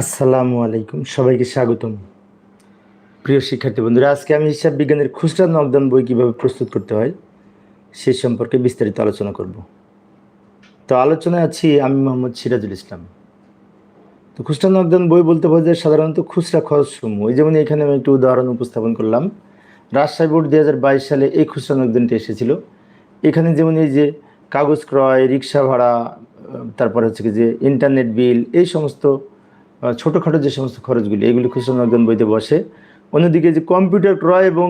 আসসালামু আলাইকুম, সবাইকে স্বাগতম। প্রিয় শিক্ষার্থী বন্ধুরা, আজকে আমি হিসাব বিজ্ঞানের খুচরা নকদান বই কীভাবে প্রস্তুত করতে হয়, সে সম্পর্কে বিস্তারিত আলোচনা করব। তো আলোচনায় আছি আমি মোহাম্মদ সিরাজুল ইসলাম। তো খুচরা নকদান বই বলতে বোঝায় সাধারণত খুচরা খরচ সমূহ এই যেমন এখানে আমি একটু উদাহরণ উপস্থাপন করলাম। রাজশাহী বোর্ড দুই হাজার বাইশ সালে এই খুচরা নকদানটি এসেছিল। এখানে যেমন এই যে কাগজ ক্রয়, রিক্সা ভাড়া, তারপর হচ্ছে কি যে ইন্টারনেট বিল, এই সমস্ত ছোটোখাটো যে সমস্ত খরচগুলি, এগুলি খুচরা নগদান বইতে বসে। অন্যদিকে যে কম্পিউটার ক্রয় এবং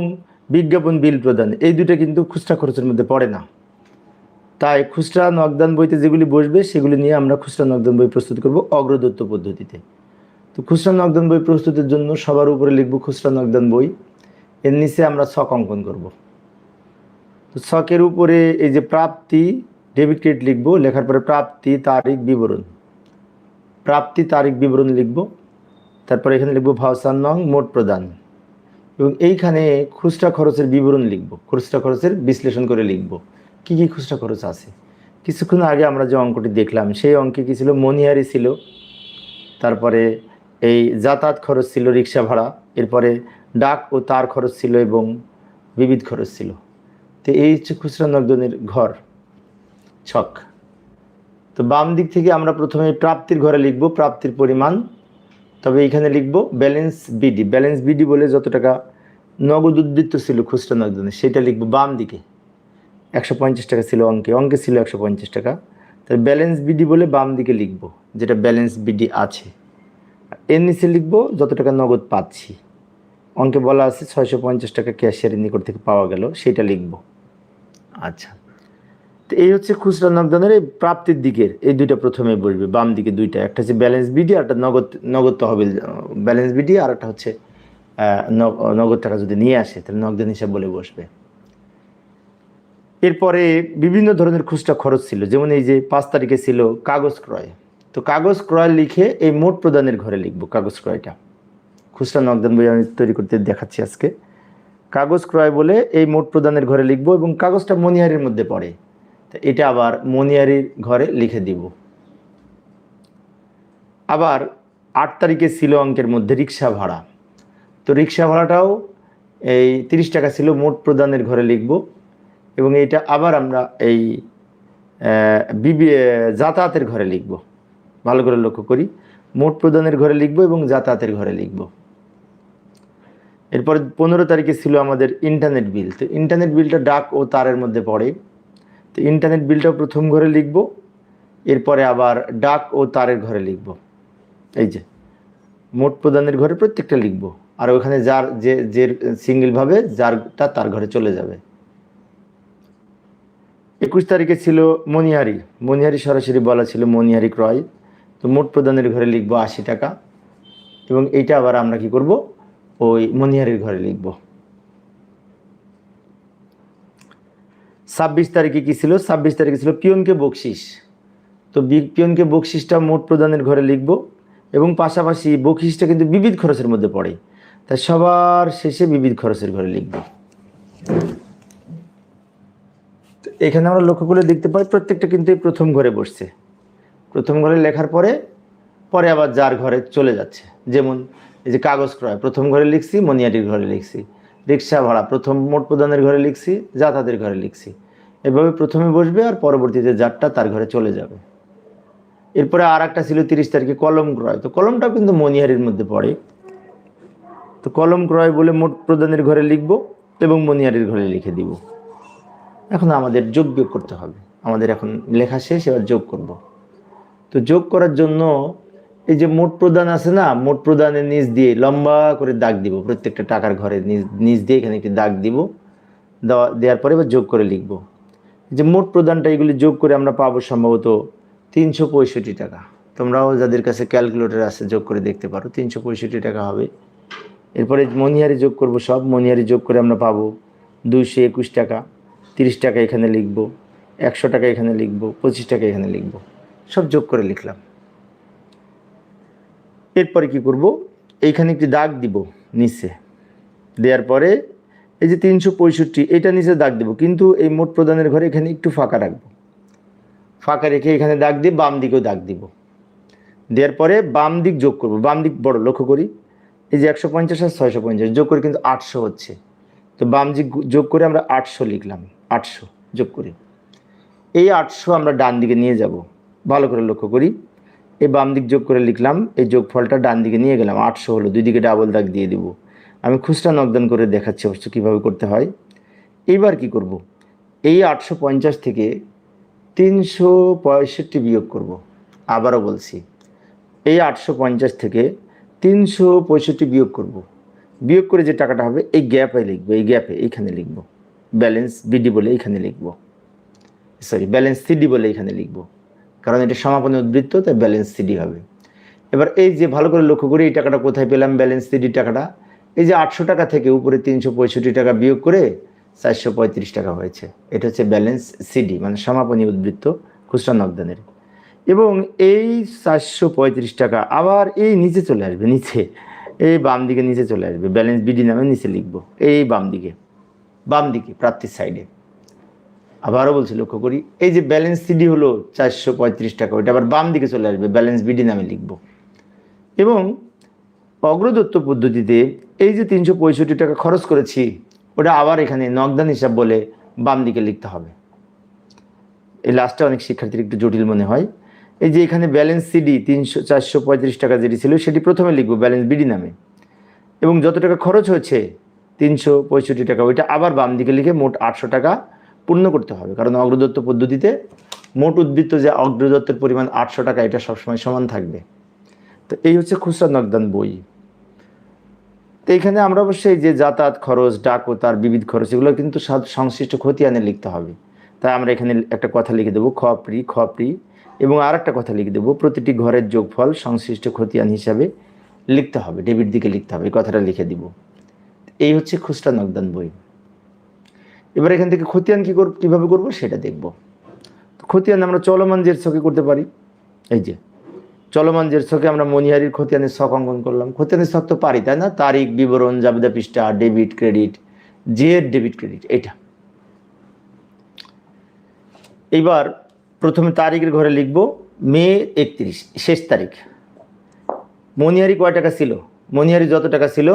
বিজ্ঞাপন বিল প্রদান, এই দুটো কিন্তু খুচরা খরচের মধ্যে পড়ে না। তাই খুচরা নগদান বইতে যেগুলি বসবে, সেগুলি নিয়ে আমরা খুচরা নগদান বই প্রস্তুত করব অগ্রদত্ত পদ্ধতিতে। তো খুচরা নগদান বই প্রস্তুতের জন্য সবার উপরে লিখব খুচরা নগদান বই। এর নিচে আমরা ছক অঙ্কন করব। তো ছকের উপরে এই যে প্রাপ্তি ডেবিট ক্রেডিট লিখব, লেখার পরে প্রাপ্তি, তারিখ, বিবরণ। প্রাপ্তি তারিখ বিবরণ লিখব, তারপরে এখানে লিখব ভাউসার নং মোট প্রদান। এবং এইখানে খুচরা খরচের বিবরণ লিখব, খুচরা খরচের বিশ্লেষণ করে লিখব। কি কি খুচরা খরচ আছে? কিছুক্ষণ আগে আমরা যে অঙ্কটি দেখলাম, সেই অঙ্কে কি ছিল? মনিহারি ছিল, তারপরে এই যাতায়াত খরচ ছিল রিক্সা ভাড়া, এরপরে ডাক ও তার খরচ ছিল এবং বিবিধ খরচ ছিল। তো এই হচ্ছে খুচরা নগদনের ঘর, ছক। তো বাম দিক থেকে আমরা প্রথমে প্রাপ্তির ঘরে লিখব, প্রাপ্তির পরিমাণ। তবে এখানে লিখব ব্যালেন্স বিডি ব্যালেন্স বিডি বলে যত টাকা নগদ উদ্বৃত্ত ছিল, খুচরা নগদনে সেটা লিখব বাম দিকে। একশো পঞ্চাশ টাকা ছিল অঙ্কে অঙ্কে ছিল একশো পঞ্চাশ টাকা। তাহলে ব্যালেন্স বিডি বলে বাম দিকে লিখব, যেটা ব্যালেন্স বিডি আছে। এর নিচে লিখব যত টাকা নগদ পাচ্ছি। অঙ্কে বলা আছে ছয়শো পঞ্চাশ টাকা ক্যাশিয়ারের নিকট থেকে পাওয়া গেল, সেটা লিখব। আচ্ছা। এই হচ্ছে খুচরা নগদানের এই প্রাপ্তির দিকের, এই দুইটা প্রথমে বসবে, বাম দিকে দুইটা। একটা হচ্ছে ব্যালেন্স বিডি আর একটা নগদ নগদ তহবিল ব্যালেন্স বিডি আর একটা হচ্ছে নগদ টাকা যদি নিয়ে আসে, তাহলে নগদান হিসাব বলে বসবে। এরপরে বিভিন্ন ধরনের খুচরা খরচ ছিল, যেমন এই যে পাঁচ তারিখে ছিল কাগজ ক্রয়। তো কাগজ ক্রয় লিখে এই মোট প্রদানের ঘরে লিখব কাগজ ক্রয়টা। খুচরা নগদান বই আমি তৈরি করতে দেখাচ্ছি আজকে। কাগজ ক্রয় বলে এই মোট প্রদানের ঘরে লিখব এবং কাগজটা মনিহারির মধ্যে পড়ে। এটা আবার মনিয়ারির ঘরে লিখে দিব। আবার আট তারিখে ছিল অঙ্কের মধ্যে রিক্সা ভাড়া। তো রিক্সা ভাড়াটাও এই তিরিশ টাকা ছিল, মোট প্রদানের ঘরে লিখব এবং এটা আবার আমরা এই বিবি যাতায়াতের ঘরে লিখব। ভালো করে লক্ষ্য করি। মোট প্রদানের ঘরে লিখব এবং যাতায়াতের ঘরে লিখব। এরপর পনেরো তারিখে ছিল আমাদের ইন্টারনেট বিল। তো ইন্টারনেট বিলটা ডাক ও তারের মধ্যে পড়ে। তো ইন্টারনেট বিলটাও প্রথম ঘরে লিখব, এরপরে আবার ডাক ও তারের ঘরে লিখব। এই যে, মোট প্রদানের ঘরে প্রত্যেকটা লিখব। আর ওখানে যার যে যে সিঙ্গেলভাবে যারটা তার ঘরে চলে যাবে। একুশ তারিখে ছিল মনিহারি মনিহারি সরাসরি বলা ছিল মনিহারি ক্রয়। তো মোট প্রদানের ঘরে লিখব আশি টাকা। এবং এইটা আবার আমরা কি করব? ওই মনিহারির ঘরে লিখব। ছাব্বিশ তারিখে কি ছিল? ছাব্বিশ তারিখে ছিল পিয়নকে বকশিস। তো পিয়নকে বকশিসটা মোট প্রদানের ঘরে লিখব এবং পাশাপাশি বকশিসটা কিন্তু বিবিধ খরচের মধ্যে পড়ে। তাই সবার শেষে বিবিধ খরচের ঘরে লিখব। এখানে আমরা লক্ষ্য করে দেখতে পাই প্রত্যেকটা কিন্তু এই প্রথম ঘরে বসছে। প্রথম ঘরে লেখার পরে পরে আবার যার ঘরে চলে যাচ্ছে। যেমন এই যে কাগজ ক্রয়, প্রথম ঘরে লিখছি, মনিয়াটির ঘরে লিখছি। রিক্সা ভাড়া, প্রথম মোট প্রদানের ঘরে লিখছি, যাতায়াতের ঘরে লিখছি। এভাবে প্রথমে বসবে আর পরবর্তীতে যারটা তার ঘরে চলে যাবে। এরপরে আর একটা ছিল তিরিশ তারিখে কলম ক্রয়। তো কলমটাও কিন্তু মনিহারির মধ্যে পড়ে। তো কলম ক্রয় বলে মোট প্রদানের ঘরে লিখব এবং মনিহারির ঘরে লিখে দিব। এখন আমাদের যোগ বিয়োগ করতে হবে। আমাদের এখন লেখা শেষ, এবার যোগ করব। তো যোগ করার জন্য এই যে মোট প্রদান আছে না, মোট প্রদানের নিচ দিয়ে লম্বা করে দাগ দিব, প্রত্যেকটা টাকার ঘরে নিচ দিয়ে এখানে একটি দাগ দিব, দেওয়া, দেওয়ার পরে এবার যোগ করে লিখব। যে মোট প্রদানটা এগুলি যোগ করে আমরা পাবো সম্ভবত তিনশো পঁয়ষট্টি টাকা। তোমরাও যাদের কাছে ক্যালকুলেটর আছে যোগ করে দেখতে পারো, তিনশো পঁয়ষট্টি টাকা হবে। এরপরে মনিহারি যোগ করব সব মনিহারি যোগ করে আমরা পাবো দুইশো একুশ টাকা, তিরিশ টাকা এখানে লিখব, একশো টাকা এখানে লিখব, পঁচিশ টাকা এখানে লিখব, সব যোগ করে লিখলাম। এরপরে কি করব? এইখানে একটি দাগ দিব নিচে। দেওয়ার পরে এই যে তিনশো পঁয়ষট্টি, এটা নিচে দাগ দেব। কিন্তু এই মোট প্রদানের ঘরে এখানে একটু ফাঁকা রাখব। ফাঁকা রেখে এখানে দাগ দিয়ে বাম দিকেও দাগ দিব। দেওয়ার পরে বাম দিক যোগ করব। বাম দিক বড়, লক্ষ্য করি। এই যে একশো পঞ্চাশ আর ছয়শো পঞ্চাশ, যোগ করে কিন্তু আটশো হচ্ছে। তো বাম দিক যোগ করে আমরা আটশো লিখলাম। আটশো যোগ করি। এই আটশো আমরা ডান দিকে নিয়ে যাব। ভালো করে লক্ষ্য করি। এই বাম দিক যোগ করে লিখলাম, এই যোগফলটা ডান দিকে নিয়ে গেলাম, আটশো হলো, দুই দিকে ডাবল দাগ দিয়ে দিব। আমি খুচরা নকদান করে দেখাচ্ছি অবশ্য কীভাবে করতে হয়। এইবার কি করব? এই আটশো পঞ্চাশ থেকে তিনশো পঁয়ষট্টি বিয়োগ করব, আবারও বলছি। এই আটশো পঞ্চাশ থেকে তিনশো পঁয়ষট্টি বিয়োগ করব। বিয়োগ করে যে টাকাটা হবে, এই গ্যাপে লিখব, এই গ্যাপে এইখানে লিখব। ব্যালেন্স বিডি বলে এইখানে লিখব। সরি, ব্যালেন্স সিডি বলে এখানে লিখব। কারণ এটা সমাপনী উদ্বৃত্ত, তাই ব্যালেন্স সিডি হবে। এবার এই যে ভালো করে লক্ষ্য করি, এই টাকাটা কোথায় পেলাম? ব্যালেন্স সিডি টাকাটা। এই যে আটশো টাকা থেকে উপরে তিনশো পঁয়ষট্টি টাকা বিয়োগ করে চারশো পঁয়ত্রিশ টাকা হয়েছে। এটা হচ্ছে ব্যালেন্স সিডি মানে সমাপনী উদ্বৃত্ত, খুচরা নগদানের। এবং এই চারশো পঁয়ত্রিশ টাকা আবার এই নিচে চলে আসবে, নিচে। এই বাম দিকে নিচে চলে আসবে। ব্যালেন্স বিডি নামে নিচে লিখব। এই বাম দিকে। বাম দিকে প্রাপ্তির সাইডে আবারও বলছি, লক্ষ্য করি। এই যে ব্যালেন্স সিডি হলো চারশো পঁয়ত্রিশ টাকা, ওইটা আবার বাম দিকে চলে আসবে ব্যালেন্স বিডি নামে লিখব। এবং অগ্রদত্ত পদ্ধতিতে এই যে তিনশো পঁয়ষট্টি টাকা খরচ করেছি, ওটা আবার এখানে নগদান হিসাব বলে বাম দিকে লিখতে হবে। এই লাস্টটা অনেক শিক্ষার্থীর একটু জটিল মনে হয়। এই যে এখানে ব্যালেন্স সিডি তিনশো, চারশো পঁয়ত্রিশ টাকা যেটি ছিল, সেটি প্রথমে লিখব ব্যালেন্স বিডি নামে। এবং যত টাকা খরচ হয়েছে, তিনশো পঁয়ষট্টি টাকা, ওইটা আবার বাম দিকে লিখে মোট আটশো টাকা পূর্ণ করতে হবে। কারণ অগ্রদত্ত পদ্ধতিতে মোট উদ্বৃত্ত যে অগ্রদত্তের পরিমাণ আটশো টাকা, এটা সবসময় সমান থাকবে। তো এই হচ্ছে খুচরা নগদান বই। তো এখানে আমরা অবশ্যই যে যাতায়াত খরচ ডাক তার বিবিধ খরচ, এগুলো কিন্তু সংশ্লিষ্ট খতিয়ানে লিখতে হবে। তাই আমরা এখানে একটা কথা লিখে দেবো খপ্রি খপ্রি এবং আর একটা কথা লিখে দেবো, প্রতিটি ঘরের যোগফল সংশ্লিষ্ট খতিয়ান হিসাবে লিখতে হবে, ডেবিট দিকে লিখতে হবে কথাটা লিখে দিব। এই হচ্ছে খুচরা নগদান বই। এবার এখান থেকে খতিয়ান কী করব কীভাবে করব সেটা দেখব। খতিয়ান আমরা চলমান জের ছকে করতে পারি। এই যে, চলমান জের ছকে আমরা মনিহারির খতিয়ানের ছক অঙ্কন করলাম। খতিয়ানের ছক তো পারি, তাই না? তারিখ, বিবরণ, জাবেদা পৃষ্ঠা, ডেবিট, ক্রেডিট, জের, ডেবিট, ক্রেডিট, এটা। এইবার প্রথমে তারিখের ঘরে লিখব, মে একত্রিশ, শেষ তারিখ। মনিহারি কয় টাকা ছিল? মনিহারি যত টাকা ছিল,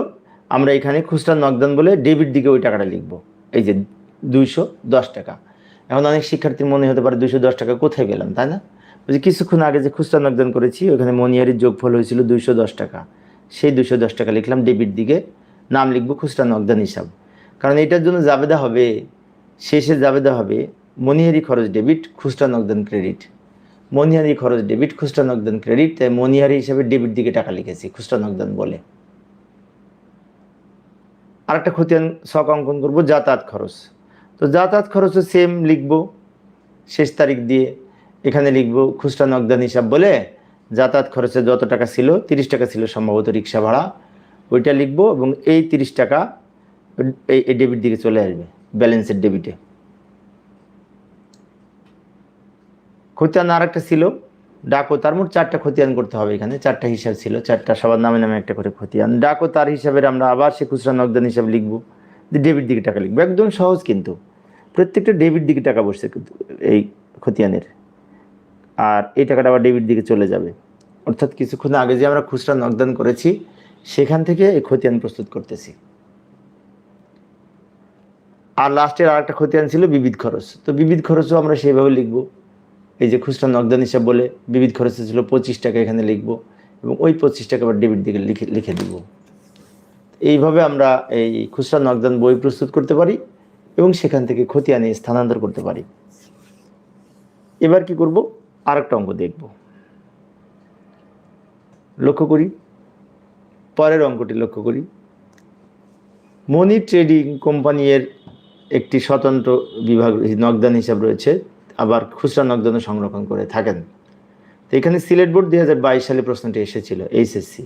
আমরা এখানে খুচরা নগদান বলে ডেবিট দিকে ওই টাকাটা লিখব। এই যে দুইশো দশ টাকা। এখন অনেক শিক্ষার্থীর মনে হতে পারে দুইশো দশ টাকা কোথায় পেলাম, তাই না? যে কিছুক্ষণ আগে যে খুচরা নকদান করেছি, ওখানে মনিহারির যোগফল হয়েছিল দুইশো দশ টাকা। সেই দুইশো দশ টাকা লিখলাম ডেবিট দিকে, নাম লিখব খুচরা নগদান হিসাব। কারণ এটার জন্য জাবেদা হবে, শেষে জাবেদা হবে মনিহারি খরচ ডেবিট, খুচরা নগদান ক্রেডিট। মনিহারি খরচ ডেবিট, খুচরা নগদান ক্রেডিট, তাই মনিহারি হিসাবে ডেবিট দিকে টাকা লিখেছি, খুচরা নগদান বলে। আরেকটা খতিয়ান শখ অঙ্কন করব, যাতায়াত খরচ। তো যাতায়াত খরচও সেম লিখব, শেষ তারিখ দিয়ে এখানে লিখব, খুচরা নগদান হিসাব বলে যাতায়াত খরচে যত টাকা ছিল, তিরিশ টাকা ছিল সম্ভবত রিক্সা ভাড়া, ওইটা লিখব এবং এই তিরিশ টাকা এই ডেবিট দিকে চলে আসবে, ব্যালেন্সের ডেবিটে খতিয়ান আর একটা ছিল, ডাকো তার মোট চারটা খতিয়ান করতে হবে এখানে, চারটা হিসাব ছিল, চারটা সবার নামে নামে একটা করে খতিয়ান। ডাকো তার হিসাবের আমরা আবার সে খুচরা নগদান হিসাব লিখব ডেবিট দিকে টাকা লিখব, একদম সহজ কিন্তু। প্রত্যেকটা ডেবিট দিকে টাকা বসছে কিন্তু এই খতিয়ানের। আর এই টাকাটা আবার ডেবিট দিকে চলে যাবে। অর্থাৎ কিছুক্ষণ আগে যে আমরা খুচরা নগদান করেছি, সেখান থেকে এই খতিয়ান প্রস্তুত করতেছি। আর লাস্টের আর একটা খতিয়ান ছিল বিবিধ খরচ। তো বিবিধ খরচও আমরা সেইভাবে লিখব। এই যে খুচরা নকদান হিসাব বলে বিবিধ খরচ ছিল পঁচিশ টাকা এখানে লিখব এবং ওই পঁচিশ টাকা আবার ডেবিট দিকে লিখে লিখে দিব। এইভাবে আমরা এই খুচরা নকদান বই প্রস্তুত করতে পারি। এবং সেখান থেকে খতিয়ানে স্থানান্তর করতে পারি। এবার কি করব? আরেকটা অঙ্ক দেখব। লক্ষ্য করি। পরের অঙ্কটি লক্ষ্য করি। মনি ট্রেডিং কোম্পানির একটি স্বতন্ত্র বিভাগ নগদান হিসাব রয়েছে, আবার খুচরা নগদানও সংরক্ষণ করে থাকেন। তো এখানে সিলেট বোর্ড দুই হাজার বাইশ সালে প্রশ্নটি এসেছিল, এইচএসসি।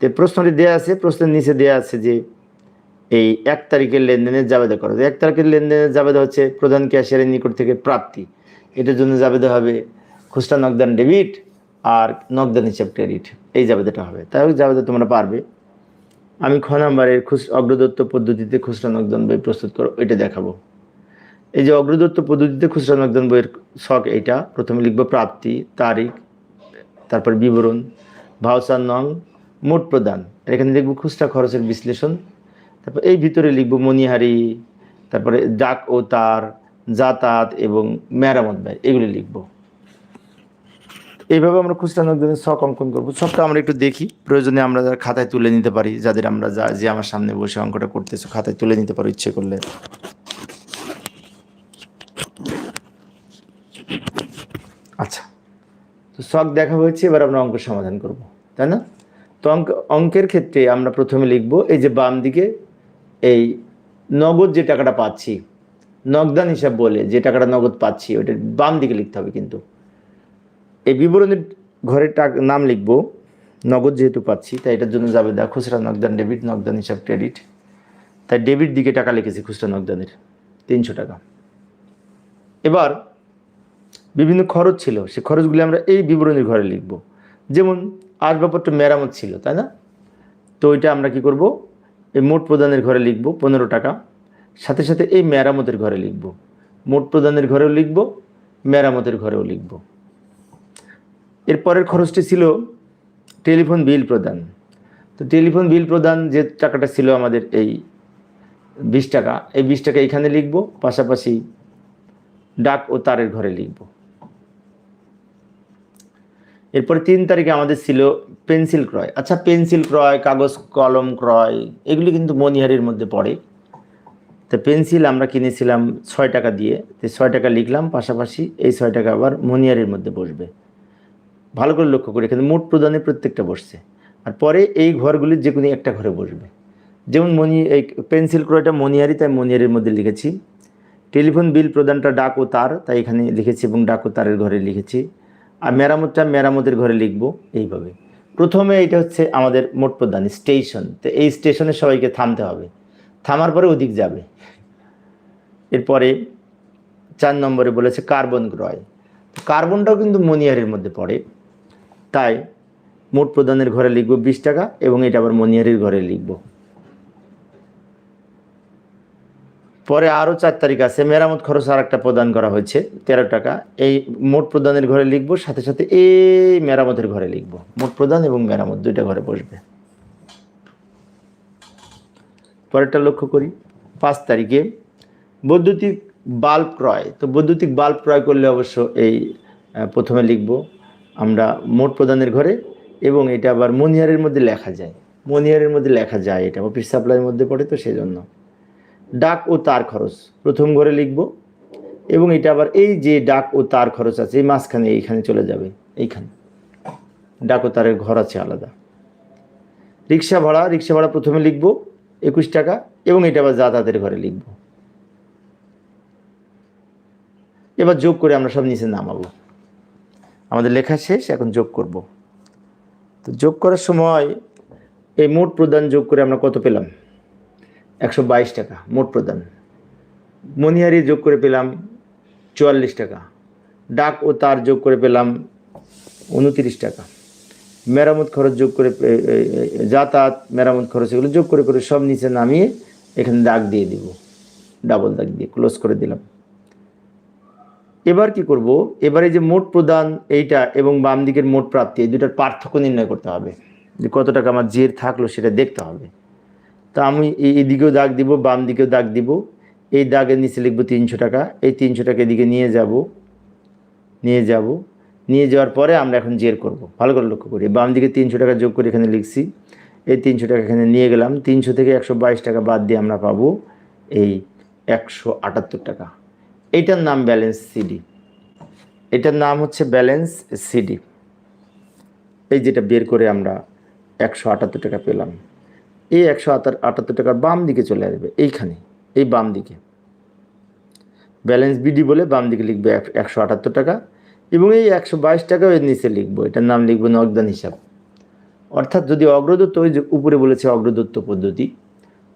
তো প্রশ্নটি দেওয়া আছে, প্রশ্নের নিচে দেওয়া আছে যে এই এক তারিখের লেনদেনের জাবেদা করা। এক তারিখের লেনদেনের জাবেদা হচ্ছে প্রধান ক্যাশিয়ারের নিকট থেকে প্রাপ্তি। এটার জন্য জাবেদা হবে খুচরা, নকদান ডেবিট আর নকদান হিসাব ক্রেডিট। এই জাবেদাটা হবে। তাই জাবেদা তোমরা পারবে। আমি খ নাম্বারের খুচ, অগ্রদত্ত পদ্ধতিতে খুচরা নগদান বই প্রস্তুত করো এটা দেখাবো। এই যে অগ্রদত্ত পদ্ধতিতে খুচরা নগদান বইয়ের শখ এইটা, প্রথমে লিখব প্রাপ্তি, তারিখ, তারপর বিবরণ, ভাউচার নং, মোট প্রদান। এখানে লিখব খুচরা খরচের বিশ্লেষণ। তারপর এই ভিতরে লিখব মনিহারি তারপরে ডাক ও তার, যাতায়াত এবং মেরামত ব্যয়, এগুলি লিখব। এইভাবে আমরা খুচরা নগদের শখ অঙ্কন করব। সবটা আমরা একটু দেখি। প্রয়োজনে আমরা যারা খাতায় তুলে নিতে পারি, যাদের আমরা যা, যে আমার সামনে বসে অঙ্কটা করতেছো, খাতায় তুলে নিতে পারো ইচ্ছে করলে। আচ্ছা তো শখ দেখা হয়েছে, এবার আমরা অঙ্ক সমাধান করব, তাই না? তো অঙ্ক, অঙ্কের ক্ষেত্রে আমরা প্রথমে লিখব, এই যে বাম দিকে এই নগদ যে টাকাটা পাচ্ছি, নগদান হিসাব বলে যে টাকাটা নগদ পাচ্ছি ওটা বাম দিকে লিখতে হবে কিন্তু। এই বিবরণের ঘরের টাকা, নাম লিখব, নগদ যেহেতু পাচ্ছি, তাই এটার জন্য যাবে দা খুচরা নগদান ডেবিট, নগদান হিসাব ক্রেডিট। তাই ডেবিট দিকে টাকা লিখেছি খুচরা নগদানের, তিনশো টাকা। এবার বিভিন্ন খরচ ছিল, সে খরচগুলি আমরা এই বিবরণীর ঘরে লিখব। যেমন আসবাবপত্র মেরামত ছিল, তাই না? তো ওইটা আমরা কি করব? এই মোট প্রদানের ঘরে লিখব পনেরো টাকা। সাথে সাথে এই মেরামতের ঘরে লিখব। মোট প্রদানের ঘরেও লিখব, মেরামতের ঘরেও লিখব। এর পরের খরচটি ছিল টেলিফোন বিল প্রদান। তো টেলিফোন বিল প্রদান যে টাকাটা ছিল আমাদের এই বিশ টাকা, এই বিশ টাকা এখানে লিখব, পাশাপাশি ডাক ও তারের ঘরে লিখব। এরপরে তিন তারিখে আমাদের ছিল পেন্সিল ক্রয়। আচ্ছা পেন্সিল ক্রয়, কাগজ, কলম ক্রয়, এগুলি কিন্তু মনিহারির মধ্যে পড়ে। তো পেন্সিল আমরা কিনেছিলাম ছয় টাকা দিয়ে। তো ছয় টাকা লিখলাম, পাশাপাশি এই ছয় টাকা আবার মনিহারির মধ্যে বসবে। ভালো করে লক্ষ্য করি, এখানে মোট প্রদানে প্রত্যেকটা বসছে। আর পরে এই ঘরগুলির যে কোনো একটা ঘরে বসবে। যেমন মনি, এই পেন্সিল ক্রয়টা মনিহারি, তাই মনিহারির মধ্যে লিখেছি। টেলিফোন বিল প্রদানটা ডাক ও তার, তাই এখানে লিখেছি এবং ডাক ও তারের ঘরে লিখেছি। আর মেরামতটা মেরামতের ঘরে লিখব এইভাবে। প্রথমে এটা হচ্ছে আমাদের মোট প্রদান স্টেশন। তো এই স্টেশনে সবাইকে থামতে হবে। থামার পরে ওদিক যাবে। এরপরে চার নম্বরে বলেছে কার্বন ক্রয়। কার্বনটাও কিন্তু মনিয়ারের মধ্যে পড়ে। তাই মোট প্রদানের ঘরে লিখব বিশ টাকা এবং এটা আবার মনিয়ারির ঘরে লিখব। পরে আরও চার তারিখ আছে, মেরামত খরচ আর একটা প্রদান করা হয়েছে, তেরো টাকা। এই মোট প্রদানের ঘরে লিখব, সাথে সাথে এই মেরামতের ঘরে লিখব। মোট প্রদান এবং মেরামত দুইটা ঘরে বসবে। পরেরটা লক্ষ্য করি, পাঁচ তারিখে বৈদ্যুতিক বাল্ব ক্রয়। তো বৈদ্যুতিক বাল্ব ক্রয় করলে অবশ্য এই প্রথমে লিখব, আমরা মোট প্রদানের ঘরে এবং এটা আবার মনিহারের মধ্যে লেখা যায়। মনিহারের মধ্যে লেখা যায়, এটা অফিস সাপ্লাইয়ের মধ্যে পড়ে তো সেই জন্য ডাক ও তার খরচ। প্রথম ঘরে লিখব, এবং এটা আবার এই যে ডাক ও তার খরচ আছে, এই মাঝখানে এইখানে চলে যাবে, এইখানে। ডাক ও তারের ঘর আছে আলাদা। রিক্সা ভাড়া রিক্সা ভাড়া প্রথমে লিখব একুশ টাকা, এবং এটা আবার যাতায়াতের ঘরে লিখব। এবার যোগ করে আমরা সব নিচে নামাবো। আমাদের লেখা শেষ, এখন যোগ করব। তো যোগ করার সময় এই মোট প্রদান যোগ করে আমরা কত পেলাম? একশো বাইশ টাকা, মোট প্রদান। মনিহারি যোগ করে পেলাম চুয়াল্লিশ টাকা। ডাক ও তার যোগ করে পেলাম উনতিরিশ টাকা। মেরামত খরচ যোগ করে যাতায়াত, মেরামত খরচ এগুলো যোগ করে করে সব নিচে নামিয়ে এখানে দাগ দিয়ে দিব। ডাবল দাগ দিয়ে, ক্লোজ করে দিলাম। এবার কি করব? এবারে যে মোট প্রদান এইটা এবং বাম দিকের মোট প্রাপ্তি, এই দুটার পার্থক্য নির্ণয় করতে হবে। যে কত টাকা আমার জের থাকল সেটা দেখতে হবে। তা আমি এই এদিকেও দাগ দিব, বাম দিকেও দাগ দিব। এই দাগের নিচে লিখব তিনশো টাকা। এই তিনশো টাকা এদিকে নিয়ে যাব। নিয়ে যাব। নিয়ে যাওয়ার পরে আমরা এখন জের করব। ভালো করে লক্ষ্য করি। বাম দিকে তিনশো টাকা যোগ করে এখানে লিখছি। এই তিনশো টাকা এখানে নিয়ে গেলাম। তিনশো থেকে একশো বাইশ টাকা বাদ দিয়ে আমরা পাবো এই একশো আটাত্তর টাকা। এইটার নাম ব্যালেন্স সিডি। এটার নাম হচ্ছে ব্যালেন্স সিডি। এই যেটা বের করে আমরা একশো আটাত্তর টাকা পেলাম। এই একশো আটাত্তর টাকার বাম দিকে চলে আসবে, এইখানে, এই বাম দিকে। ব্যালেন্স বিডি বলে বাম দিকে লিখবে একশো আটাত্তর টাকা এবং এই একশো বাইশ টাকাও এর নিচে লিখব, এটার নাম লিখব নগদান হিসাব। অর্থাৎ যদি অগ্রদত্ত, ওই যে উপরে বলেছে অগ্রদত্ত পদ্ধতি,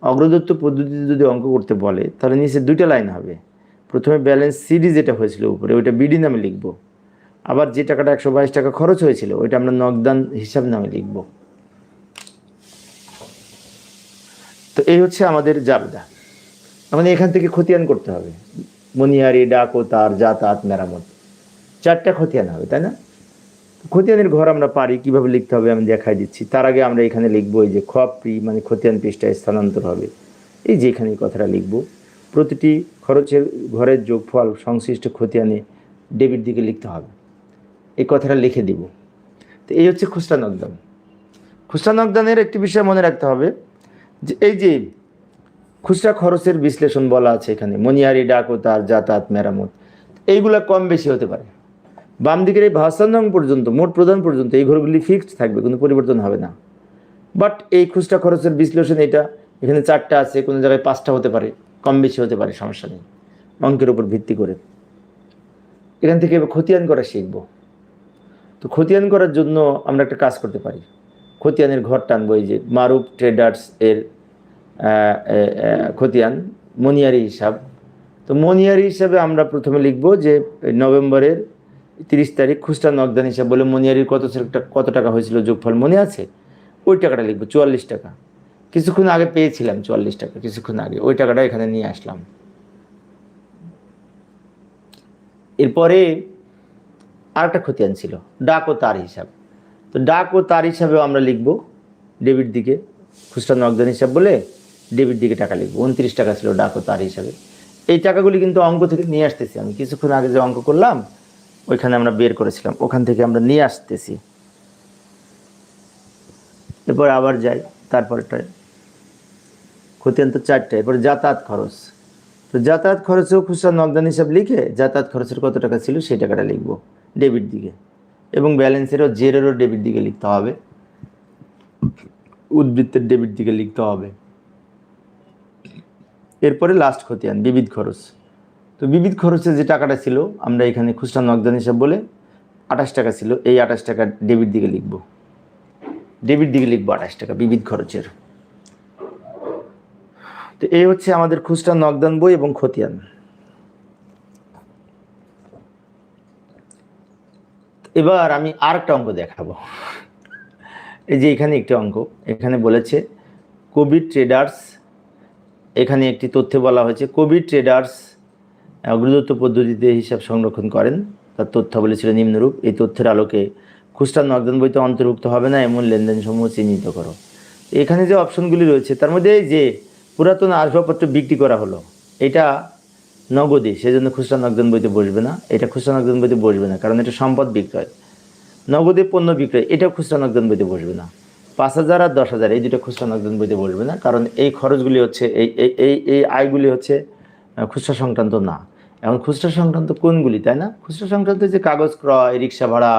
অগ্রদত্ত পদ্ধতিতে যদি অঙ্ক করতে বলে, তাহলে নিচে দুইটা লাইন হবে। প্রথমে ব্যালেন্স সিডি যেটা হয়েছিল উপরে, ওইটা বিডি নামে লিখব। আবার যে টাকাটা একশো বাইশ টাকা খরচ হয়েছিল, ওইটা আমরা নগদান হিসাব নামে লিখব। তো এই হচ্ছে আমাদের জাবদা। আমাদের এখান থেকে খতিয়ান করতে হবে। মনিহারি ডাকো তার যাতায়াত, মেরামত। চারটা খতিয়ান হবে, তাই না? খতিয়ানের ঘর আমরা পারি, কীভাবে লিখতে হবে আমি দেখাই দিচ্ছি। তার আগে আমরা এখানে লিখব এই যে খপ্রি মানে খতিয়ান পৃষ্ঠায় স্থানান্তর হবে। এই যে এখানে কথাটা লিখব। প্রতিটি খরচের ঘরের যোগফল সংশ্লিষ্ট খতিয়ানে ডেবিট দিকে লিখতে হবে। এই কথাটা লিখে দিব। তো এই হচ্ছে খুচরা নকদান খুচরা নকদানের একটি বিষয় মনে রাখতে হবে। এই যে খুচরা খরচের বিশ্লেষণ বলা আছে এখানে মনিহারি ডাক ও তার যাতায়াত, মেরামত, এইগুলা কম বেশি হতে পারে। বাম দিকের এই ভাষান্নং পর্যন্ত, মোট প্রদান পর্যন্ত, এই ঘরগুলি ফিক্সড থাকবে, কোনো পরিবর্তন হবে না। বাট এই খুচরা খরচের বিশ্লেষণ এটা, এখানে চারটা আছে, কোনো জায়গায় পাঁচটা হতে পারে, কম বেশি হতে পারে, সমস্যা নেই। অঙ্কের উপর ভিত্তি করে। এখান থেকে খতিয়ান করা শিখব। তো খতিয়ান করার জন্য আমরা একটা কাজ করতে পারি। খতিয়ানের ঘর টানবো এই যে, মারুফ ট্রেডার্স এর খতিয়ান, মনিয়ারি হিসাব। তো মনিয়ারি হিসাবে আমরা প্রথমে লিখব যে, নভেম্বরের তিরিশ তারিখ খুচরা নগদান হিসাব বলে মনিয়ারির কত কত টাকা হয়েছিল, যোগফল মনে আছে? ওই টাকাটা লিখব, চুয়াল্লিশ টাকা। কিছুক্ষণ আগে পেয়েছিলাম চুয়াল্লিশ টাকা, কিছুক্ষণ আগে। ওই টাকাটা এখানে নিয়ে আসলাম। এরপরে আরেকটা খতিয়ান ছিল, ডাক ও তার হিসাব। তো ডাক ও তার হিসাবেও আমরা লিখব ডেবিট দিকে, খুচরা নগদান হিসাব বলে ডেবিট দিকে টাকা লিখব। উনত্রিশ টাকা ছিল ডাক ও তার হিসাবে। এই টাকাগুলি কিন্তু অঙ্ক থেকে নিয়ে আসতেছি আমি। কিছুক্ষণ আগে যে অঙ্ক করলাম, ওইখানে আমরা বের করেছিলাম। ওখান থেকে আমরা নিয়ে আসতেছি। এরপর আবার যাই তারপরটায় খতিয়ান তো চারটে। এরপরে যাতায়াত খরচ। তো যাতায়াত খরচেও খুচরা নগদান হিসাব লিখে যাতায়াত খরচের কত টাকা ছিল সেই টাকাটা লিখব ডেবিট দিকে। এবং ব্যালেন্সেরও জেরেরও ডেবিট দিকে লিখতে হবে। উদ্বৃত্তের ডেবিট দিকে লিখতে হবে। এরপরে লাস্ট খতিয়ান, বিবিধ খরচ। তো বিবিধ খরচে যে টাকাটা ছিল, আমরা এখানে খুচরা নগদান হিসাব বলে আঠাশ টাকা ছিল, এই আঠাশ টাকা ডেবিট দিকে লিখব। ডেবিট দিকে লিখব আঠাশ টাকা, বিবিধ খরচের। তো এই হচ্ছে আমাদের খুচরা নগদান বই এবং খতিয়ান। এবার আমি আরেকটা অঙ্ক দেখাবো। এই যে এখানে একটি অঙ্ক, এখানে বলেছে কোভিড ট্রেডার্স এখানে একটি তথ্যে বলা হয়েছে কোভিড ট্রেডার্স অগ্রদত্ত পদ্ধতিতে হিসাব সংরক্ষণ করেন। তার তথ্যাবলী ছিল নিম্নরূপ, এই তথ্যের আলোকে খুচরা নগদান বইতে অন্তর্ভুক্ত হবে না, এমন লেনদেন সমূহ চিহ্নিত করো। এখানে যে অপশনগুলি রয়েছে, তার মধ্যে যে পুরাতন আসবাবপত্র বিক্রি করা হলো, এটা নগদে, সেজন্য খুচরা নগদান বইতে বসবে না। এটা খুচরা নগদান বইতে বসবে না, কারণ এটা সম্পদ বিক্রয়। নগদে পণ্য বিক্রয়, এটা খুচরা নগদান বইতে বসবে না। পাঁচ হাজার আর দশ হাজার, এই দুটো খুচরা নগদান বইতে বসবে না, কারণ এই খরচগুলি হচ্ছে, এই এই এই এই আয়গুলি হচ্ছে খুচরা সংক্রান্ত না। এখন খুচরা সংক্রান্ত কোনগুলি, তাই না? খুচরা সংক্রান্ত যে কাগজ ক্রয়, রিক্সা ভাড়া,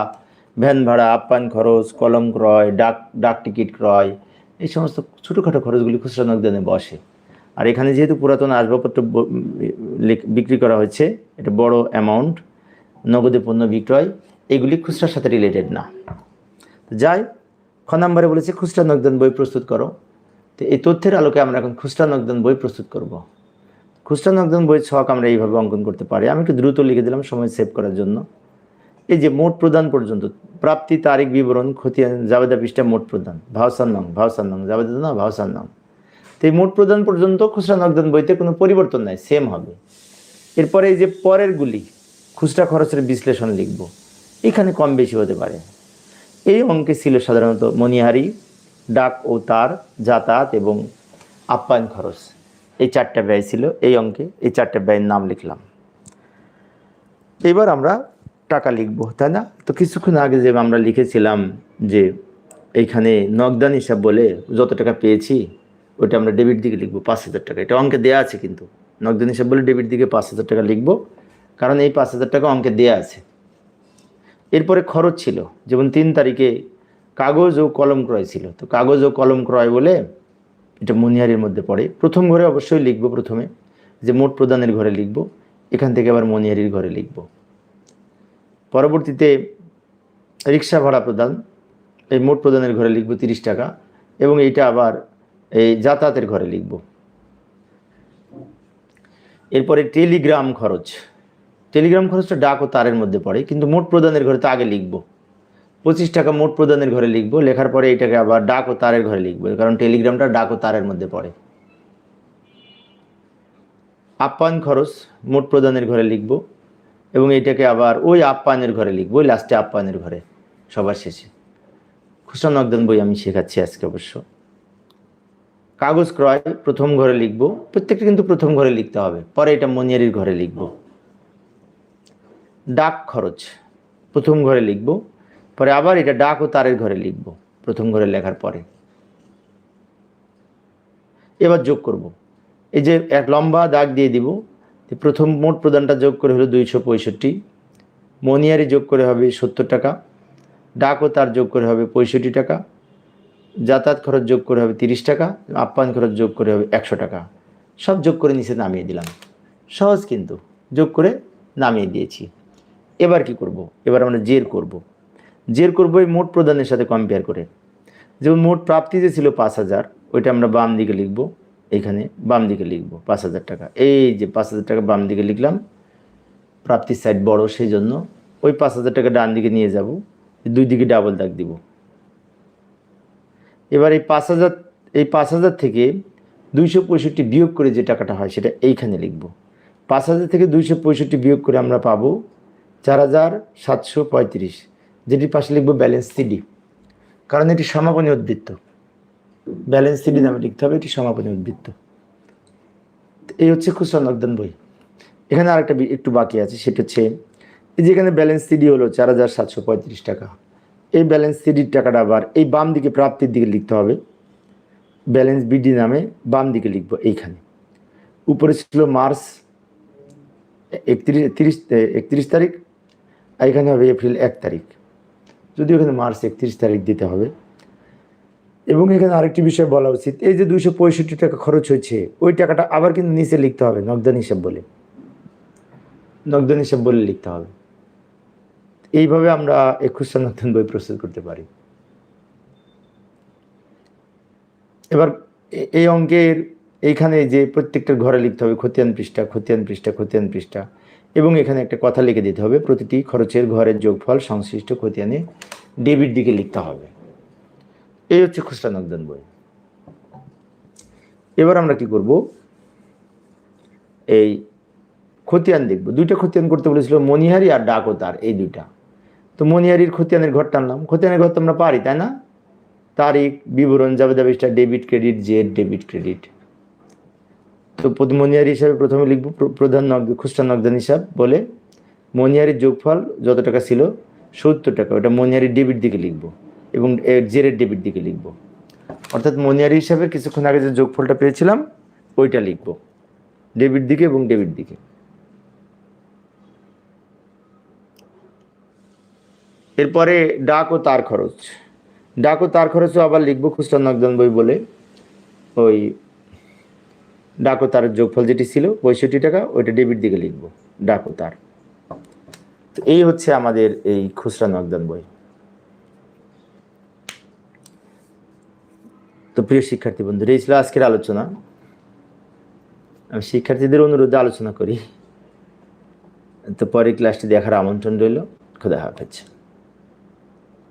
ভ্যান ভাড়া, আপ্যায়ন খরচ, কলম ক্রয়, ডাক ডাক টিকিট ক্রয়, এই সমস্ত ছোটোখাটো খরচগুলি খুচরা নগদানে বসে। আর এখানে যেহেতু পুরাতন আসবাবপত্র বিক্রি করা হয়েছে, এটা বড় অ্যামাউন্ট নগদে পণ্য বিক্রয়, এগুলি খুচরার সাথে রিলেটেড না। তো যাই, খ নম্বরে বলেছে, খুচরা নগদান বই প্রস্তুত করো। তো এই তথ্যের আলোকে আমরা এখন খুচরা নগদান বই প্রস্তুত করব। খুচরা নগদান বই ছক আমরা এইভাবে অঙ্কন করতে পারি। আমি একটু দ্রুত লিখে দিলাম সময় সেভ করার জন্য। এই যে মোট প্রদান পর্যন্ত, প্রাপ্তি, তারিখ, বিবরণ, খতিয়ান, জাবেদা পৃষ্ঠা মোট প্রদান। ভাওসান নং ভাওসান নং, জাবেদা না, ভাওসান নং। তো এই মোট প্রদান পর্যন্ত খুচরা নগদান বইতে কোনো পরিবর্তন নাই সেম হবে। এরপরে এই যে পরেরগুলি খুচরা খরচের বিশ্লেষণ লিখব। এখানে কম বেশি হতে পারে। এই অঙ্কে ছিল সাধারণত মনিহারি ডাক ও তার, যাতায়াত এবং আপ্যায়ন খরচ। এই চারটা ব্যয় ছিল এই অঙ্কে, এই চারটা ব্যয়ের নাম লিখলাম। এবার আমরা টাকা লিখব, তাই না? তো কিছুক্ষণ আগে যে আমরা লিখেছিলাম যে, এইখানে নগদান হিসাব বলে যত টাকা পেয়েছি ওটা আমরা ডেবিট দিকে লিখব পাঁচ হাজার টাকা। এটা অঙ্কে দেওয়া আছে কিন্তু। নগদান হিসাব বলে ডেবিট দিকে পাঁচ হাজার টাকা লিখব। কারণ এই পাঁচ হাজার টাকা অঙ্কে দেওয়া আছে। এরপরে খরচ ছিল। যেমন তিন তারিখে কাগজ ও কলম ক্রয় ছিল। তো কাগজ ও কলম ক্রয় বলে এটা মনিহারির মধ্যে পড়ে। প্রথম ঘরে অবশ্যই লিখব প্রথমে। যে মোট প্রদানের ঘরে লিখব। এখান থেকে আবার মনিহারির ঘরে লিখব। পরবর্তীতে রিক্সা ভাড়া প্রদান। এই মোট প্রদানের ঘরে লিখব তিরিশ টাকা। এবং এইটা আবার এই যাতায়াতের ঘরে লিখব। এরপরে টেলিগ্রাম খরচ। টেলিগ্রাম খরচটা ডাক ও তারের মধ্যে পড়ে, কিন্তু মোট প্রদানের ঘরে তো আগে লিখব। পঁচিশ টাকা মোট প্রদানের ঘরে লিখব, লেখার পরে এটাকে আবার ডাক ও তারের ঘরে লিখব কারণ টেলিগ্রামটা ডাক ও তারের মধ্যে পড়ে। আপ্যায়ন খরচ, মোট প্রদানের ঘরে লিখব, এবং এটাকে আবার ওই আপ্যায়নের ঘরে লিখব, ওই লাস্টে আপ্যায়নের ঘরে, সবার শেষে। খুচরা নগদান বই আমি শেখাচ্ছি আজকে অবশ্য। কাগজ ক্রয় প্রথম ঘরে লিখব, প্রত্যেকটা কিন্তু প্রথম ঘরে লিখতে হবে, পরে এটা মনিয়ারির ঘরে লিখব। ডাক খরচ, প্রথম ঘরে লিখব, পরে আবার এটা ডাক ও তারের ঘরে লিখব, প্রথম ঘরে লেখার পরে। এবার যোগ করব। এই যে এক লম্বা দাগ দিয়ে দিব প্রথম মোট প্রদানটা যোগ করে হলো দুইশো পঁয়ষট্টি, মনিয়ারি যোগ করে হবে সত্তর টাকা, ডাক ও তার যোগ করে হবে পঁয়ষট্টি টাকা যাতায়াত খরচ যোগ করে হবে তিরিশ টাকা, আপ্যায়ন খরচ যোগ করে হবে একশো টাকা। সব যোগ করে নিচে নামিয়ে দিলাম। সহজ কিন্তু, যোগ করে নামিয়ে দিয়েছি। এবার কি করব। এবার আমরা জের করব। জের করব এই মোট প্রদানের সাথে কম্পেয়ার করে। যেমন মোট প্রাপ্তি যে ছিল পাঁচ হাজার, ওইটা আমরা বাম দিকে লিখব, এখানে বাম দিকে লিখব পাঁচ হাজার টাকা। এই যে পাঁচ হাজার টাকা বাম দিকে লিখলাম, প্রাপ্তির সাইড বড়, সেই জন্য ওই পাঁচ হাজার টাকা ডান দিকে নিয়ে যাব, দুই দিকে ডাবল দাগ দিব। এবার এই পাঁচ হাজার, এই পাঁচ হাজার থেকে দুইশো পঁয়ষট্টি বিয়োগ করে যে টাকাটা হয় সেটা এইখানে লিখব। পাঁচ হাজার থেকে দুইশো পঁয়ষট্টি বিয়োগ করে আমরা পাবো চার হাজার সাতশো পঁয়ত্রিশ যেটির পাশে লিখব ব্যালেন্স সিডি। কারণ এটি সমাপনী উদ্বৃত্ত। ব্যালেন্স সিডি নামে লিখতে হবে, এটি সমাপনী উদ্বৃত্ত। এই হচ্ছে খুচরা নগদান বই। এখানে আরেকটা একটু বাকি আছে, সেটা হচ্ছে এই যে এখানে ব্যালেন্স সিডি হলো চার হাজার সাতশো পঁয়ত্রিশ টাকা। এই ব্যালেন্স সিডির টাকাটা আবার এই বাম দিকে প্রাপ্তির দিকে লিখতে হবে। ব্যালেন্স বিডি নামে বাম দিকে লিখব এইখানে। উপরে ছিল মার্চ একত্রিশ, তিরিশ, একত্রিশ তারিখ এখানে হবে এপ্রিল এক তারিখ। যদিও এখানে মার্চ একত্রিশ তারিখ দিতে হবে। এবং এখানে আরেকটি বিষয় বলা উচিত, এই যে দুইশো পঁয়ষট্টি টাকা খরচ হয়েছে, ওই টাকাটা আবার কিন্তু নিচে লিখতে হবে, নগদান হিসাব বলে। নগদান হিসাব বলে লিখতে হবে। এইভাবে আমরা খুচরা নগদান বই প্রস্তুত করতে পারি। এবার এই অঙ্কের এইখানে যে প্রত্যেকটার ঘরে লিখতে হবে খতিয়ান পৃষ্ঠা খতিয়ান পৃষ্ঠা খতিয়ান পৃষ্ঠা এবং এখানে একটা কথা লিখে দিতে হবে, প্রতিটি খরচের ঘরের যোগফল সংশ্লিষ্ট খতিয়ানে ডেবিট দিকে লিখতে হবে। এই হচ্ছে খুচরা নগদান বই। এবার আমরা কি করব? এই খতিয়ান দেখব। দুইটা খতিয়ান করতে বলেছিল মনিহারি আর ডাকোতার এই দুইটা। তো মনিহারির খতিয়ানের ঘর টানলাম খতিয়ানের ঘর তো আমরা পারি, তাই না? তারিখ, বিবরণ, যাবে যাবে ডেবিট ক্রেডিট জেড ডেবিট ক্রেডিট তো মনিহারি হিসাবে প্রথমে লিখব প্রধান নগ, খুচরা নগদান হিসাব বলে, মনিয়ারির যোগফল যত টাকা ছিল সত্তর টাকা, ওটা মনিয়ারির ডেবিট দিকে লিখব এবং জেরের ডেবিট দিকে লিখব। অর্থাৎ মনিয়ারি হিসাবে কিছুক্ষণ আগে যে যোগফলটা পেয়েছিলাম, ওইটা লিখব। ডেবিট দিকে এবং ডেবিট দিকে। এরপরে ডাক ও তার খরচ। ডাক ও তার খরচও আবার লিখব খুচরা নগদান বই বলে ওই ডাক ও তার যোগফল যেটি ছিল পঁয়ষট্টি টাকা, ওইটা ডেবিট দিকে লিখব, ডাক ও তার। তো এই হচ্ছে আমাদের এই খুচরা নগদান বই। তো প্রিয় শিক্ষার্থী বন্ধুরা, এই ছিল আজকের আলোচনা। আমি শিক্ষার্থীদের অনুরোধে আলোচনা করি। তো পরে ক্লাসটি দেখার আমন্ত্রণ রইল। খোদা হাফেজ।